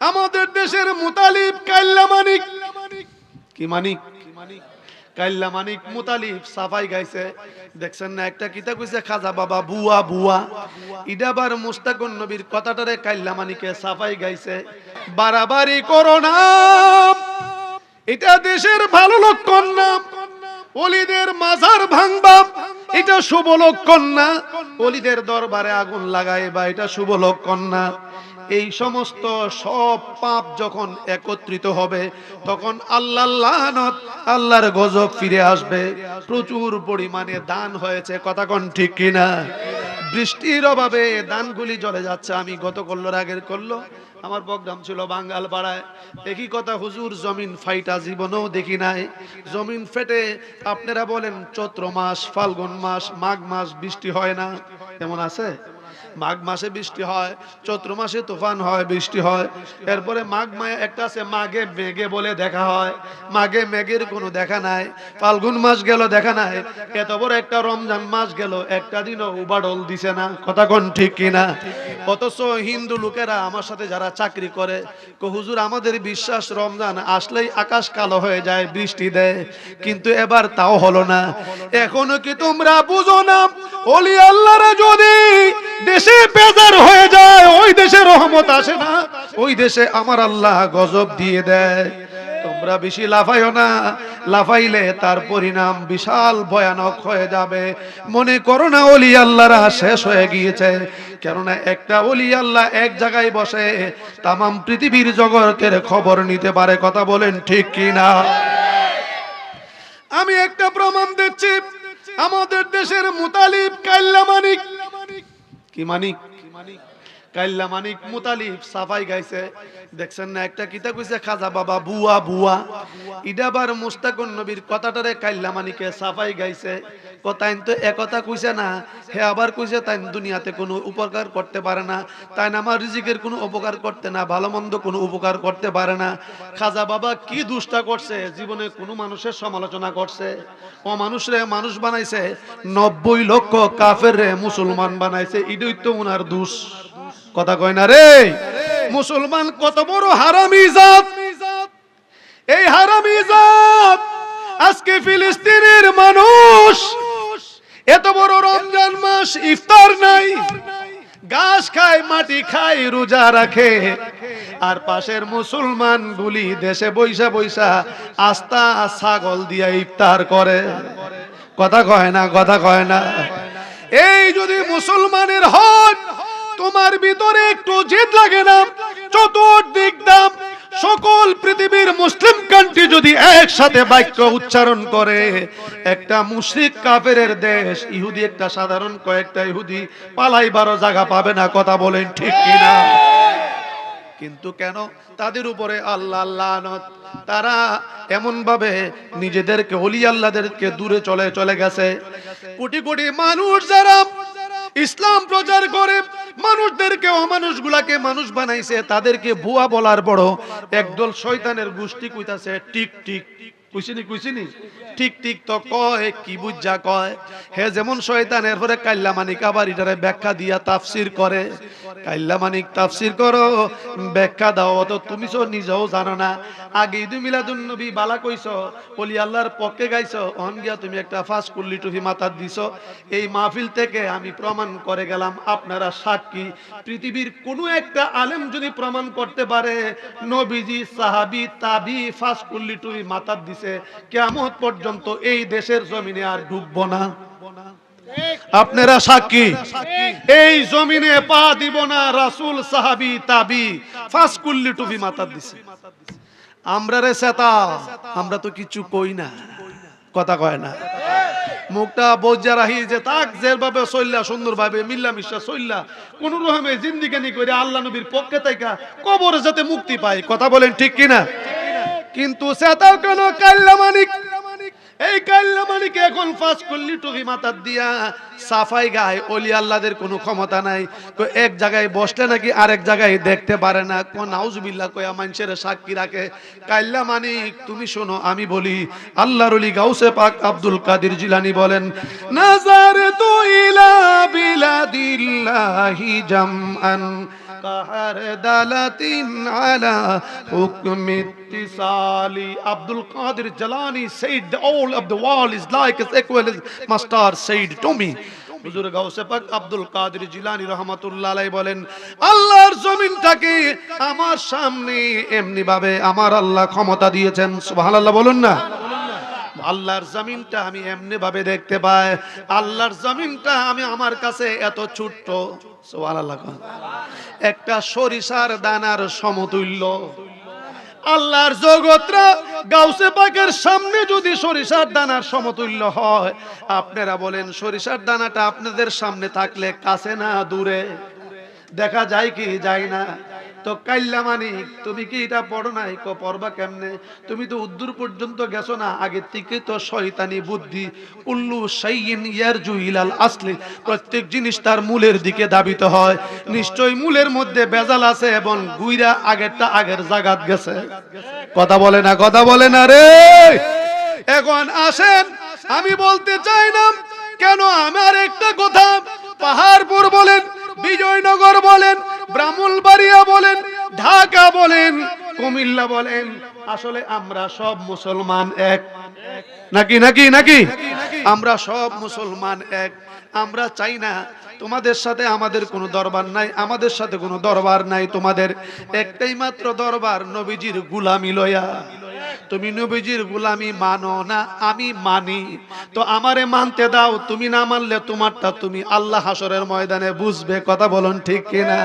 আমাদের দেশের মুতালিব কাল্লা মানিক। কি মানিক? কাল্লা মানিক মুতালিব, সাফাই গাইছে। দেখছেন না, একটা কিতা কইছে, খাজা বাবা বুয়া বুয়া। ইডাবার মুস্তাকুন নবীর কথাটারে কাল্লা মানিকে সাফাই গাইছে। বাড়াবাড়ি করো না। এটা দেশের ভালো লক্ষণ না? অলিদের মাজার ভাঙবা, এটা শুভ লক্ষণ না অলিদের দরবারে আগুন লাগাই বা এটা শুভ লক্ষণ না এই সমস্ত সব পাপ যখন একত্রিত হবে, তখন আল্লাহ আল্লাহর গজব ফিরে আসবে। প্রচুর পরিমাণে দান হয়েছে, কথা কোন ঠিক কিনা? বৃষ্টির অভাবে দানগুলি জলে যাচ্ছে। আমি গত করল আগের করল। আমার প্রোগ্রাম ছিল বাঙ্গাল পাড়ায় একই কথা হুজুর, জমিন ফাইটা জীবনেও দেখি নাই। জমিন ফেটে, আপনারা বলেন, চৈত্র মাস, ফাল্গুন মাস, মাঘ মাস বৃষ্টি হয় না। তেমন আছে? মাঘ মাসে বৃষ্টি হয়, চৈত্র মাসে তুফান হয়, বৃষ্টি হয়। এরপরে মাঘ মায়ে একটা আছে মাঘে মেঘে বলে দেখা হয়। মাঘে মেঘের কোনো দেখা নাই, ফাল্গুন মাস গেল দেখা নাই। এত বড় একটা রমজান মাস গেল, একটা দিনও উবাডল দিছে না, কথা কোন ঠিক কিনা অথচ হিন্দু লোকেরা আমার সাথে যারা চাকরি করে হুজুর, আমাদের বিশ্বাস রমজান আসলেই আকাশ কালো হয়ে যায়, বৃষ্টি দেয়। কিন্তু এবার তাও হলো না। এখনও কি তোমরা বুঝো না? ওলি আল্লাহরা যদি দেশে বেজার হয়ে যায়, ওই দেশে রহমত আসে না। ওই দেশে আমার আল্লাহ গজব দিয়ে দেয়। তোমরা বেশি লাফাইও না, লাফাইলে তার পরিণাম বিশাল ভয়ানক হয়ে যাবে। মনে করো না অলি আল্লাহরা শেষ হয়ে গিয়েছে, কেননা একটা অলি আল্লাহ এক জায়গায় বসে তামাম পৃথিবীর জগতের খবর নিতে পারে, কথা বলেন ঠিক কি না আমি একটা প্রমাণ দিচ্ছি, আমাদের দেশের মুতালিব কাল্লা মানিক কি মানিক? কাল্লা মানিক মুতালিব সাফাই গাইছে। দেখছেন না, একটা কিতা কইছে, খাজা বাবা বুয়া বুয়া। ইডাবার মুস্তাকুন নবীর কথাটারে কাল্লা মানিকে সাফাই গাইছে। কথাইন তো একথা কইছে না, হে আবার কইছে তাই দুনিয়াতে কোনো উপকার করতে পারে না। তাই আমার রিজিকের কোনো উপকার করতে না, ভালো মন্দ কোনো উপকার করতে পারে না। খাজা বাবা কি দুষ্টা করছে, জীবনে কোনো মানুষের সমালোচনা করছে। ও মানুষরে মানুষ বানাইছে, নব্বই লক্ষ কাফের মুসলমান বানাইছে, ইডই তো উনার দুষ। কথা কয় না রে? মুসলমান কত বড় হারামি জাত এই হারামি জাত আজকে ফিলিস্তিনের মানুষ এত বড় রমজান মাস ইফতার নাই। ঘাস খায়, মাটি খায়, রোজা রাখে। আর পাশের মুসলমান গুলি দেশে বৈশা বৈশা আস্তা ছাগল দিয়া ইফতার করে। কথা কয় না, কথা কয় না। এই যদি মুসলমানের তোমার ভিতরে একটু জেদ লাগে না। চতুর্দিক দাম। সকল পৃথিবীর মুসলিম কান্ট্রি যদি একসাথে বাক্য উচ্চারণ করে, একটা মুশরিক কাফেরের দেশ, ইহুদি একটা সাধারণ কয়েকটা ইহুদি পালাই বারো জায়গা পাবে না, কথা বলেন ঠিক কিনা? কিন্তু কেন? তাদের উপরে আল্লাহ লানত। তারা এমন ভাবে নিজেদেরকে, অলি আল্লাহদেরকে দূরে চলে চলে গেছে। কোটি কোটি মানুষ যারা ইসলাম প্রচার করে মানুষদেরকে অমানুষগুলাকে মানুষ বানাইছে তাদেরকে ভুয়া বলার বড় একদল শয়তানের গোষ্ঠী কইতাছে টিক টিক। কুইছিনি কুইছিনি ঠিক ঠিক তো কয়, কি বুঝা কয়? হে যেমন শয়তান এরপরে কাল্লা মানিক আবার এটারে ব্যাখ্যা দিয়া তাফসির করে। কাল্লা মানিক তাফসির করো, ব্যাখ্যা দাও তো তুমি তো নিজেও জানো না। আগে ঈদ মিলাদুন নবী বালা কইছো বলি আল্লাহর পক্ষে গাইছো অন গিয়া তুমি একটা ফাঁস কুল্লি টুফি মাথার দিছো এই মাহফিল থেকে আমি প্রমাণ করে গেলাম, আপনারা সাক্ষী। পৃথিবীর কোনো একটা আলেম যদি প্রমাণ করতে পারে, নবীজি, সাহাবি, তাবি, ফাঁস কুল্লি টুফি মাথার দিছে কেমন পর্যন্ত এই দেশের জমিনে আর ডুববো না। আপনারা সাক্ষী? এই জমিনে পা দিব না রাসুল, সাহাবি, তাবি। ফাঁস কুল্লি টুপি মাথার দিছে। আমরা রে সেতা আমরা তো কিছু কই না। কথা কয় না। মুখটা বোঝা রাহি যে তাক, যেভাবে চললা সুন্দরভাবে মিল্লা মিশা চললা কোন রকমে জিন্দিগানি করে আল্লাহ নবীর পক্ষে থেকে কবরে যাতে মুক্তি পায়। কথা বলেন ঠিক কিনা? কিন্তু সেটাও কেন কাল্লা মানিক এই কাল্লামানিকে এখন ফাঁস করলি টুপি মাথার দিয়া, সাফাই গায়, অলি আল্লাহদের কোনো ক্ষমতা নাই। তো এক জায়গায় বসলে নাকি আরেক জায়গায় দেখতে পারে না। কোন নাউজুবিল্লাহ কয়া মানুষের সাক্ষী রাখে। কাল্লা মানিক তুমি শোনো, আমি বলি, আল্লাহর অলি গাউসে পাক আব্দুল কাদির জিলানি বলেন নাজার তু ইলা বিলাদিল্লাহি জামআন। কাহার দালাতিন আলা হুকম ইত্তিসালি। Abdul Qadir Jilani said the all of the world is like as equal as master said to me হুজুর গাউসে পাক আব্দুল কাদের জিলানী রহমাতুল্লাহ আলাইহি বলেন, আল্লাহর জমিনটাকে আমার সামনে? এমনি ভাবে আমার আল্লাহ ক্ষমতা দিয়েছেন। সুবহানাল্লাহ বলুন না। আল্লাহর জমিনটা আমি এমনি ভাবে দেখতে পাই। আল্লাহর জমিনটা আমি আমার কাছে এত ছোট্ট। একটা সরিষার দানার সমতুল্য। আল্লাহর জগৎরা গাউসে পাকের সামনে যদি সরিষার দানার সমতুল্য হয়, আপনারা বলেন, সরিষার দানাটা আপনাদের সামনে থাকলে কাছে না দূরে? দেখা যায় কি যায় না? তো কাইল্লা মানিক, তুমি কি এটা পড়ো নাই? কো পড়বা কেমনে? তুমি তো উদ্দূর পর্যন্ত গেছো না, আগে থেকে তো শয়তানি বুদ্ধি। উল্লু সাইয়িন ইয়ারজু ইলাল আসলি, প্রত্যেক জিনিস তার মূলের দিকে দাবিত হয়। নিশ্চয় মূলের মধ্যে বেজাল আছে এবং গুইরা আগেরটা আগের জাগাত গেছে। কথা বলে না, কথা বলে না রে! এখন আসেন। আমি বলতে চাই না কেন আমার একটা কথা? পাহাড়পুর বলেন, বিজয়নগর বলেন ব্রাহ্মণবাড়িয়া বলেন, ঢাকা বলেন, কুমিল্লা বলেন, আসলে আমরা সব মুসলমান এক। নাকি নাকি নাকি? আমরা সব মুসলমান এক। আমরা চাই না তোমাদের সাথে আমাদের কোনো দরবার নাই, আমাদের সাথে কোনো দরবার নাই, তোমাদের একটাই মাত্র দরবার নবীজির গুলামি লয়া। তুমি নবীজির গুলামি মানো না, আমি মানি। তো আমারে মানতে দাও, তুমি না মানলে তোমারটা তুমি আল্লাহ হাসরের ময়দানে বুঝবে, কথা বলুন ঠিক কিনা?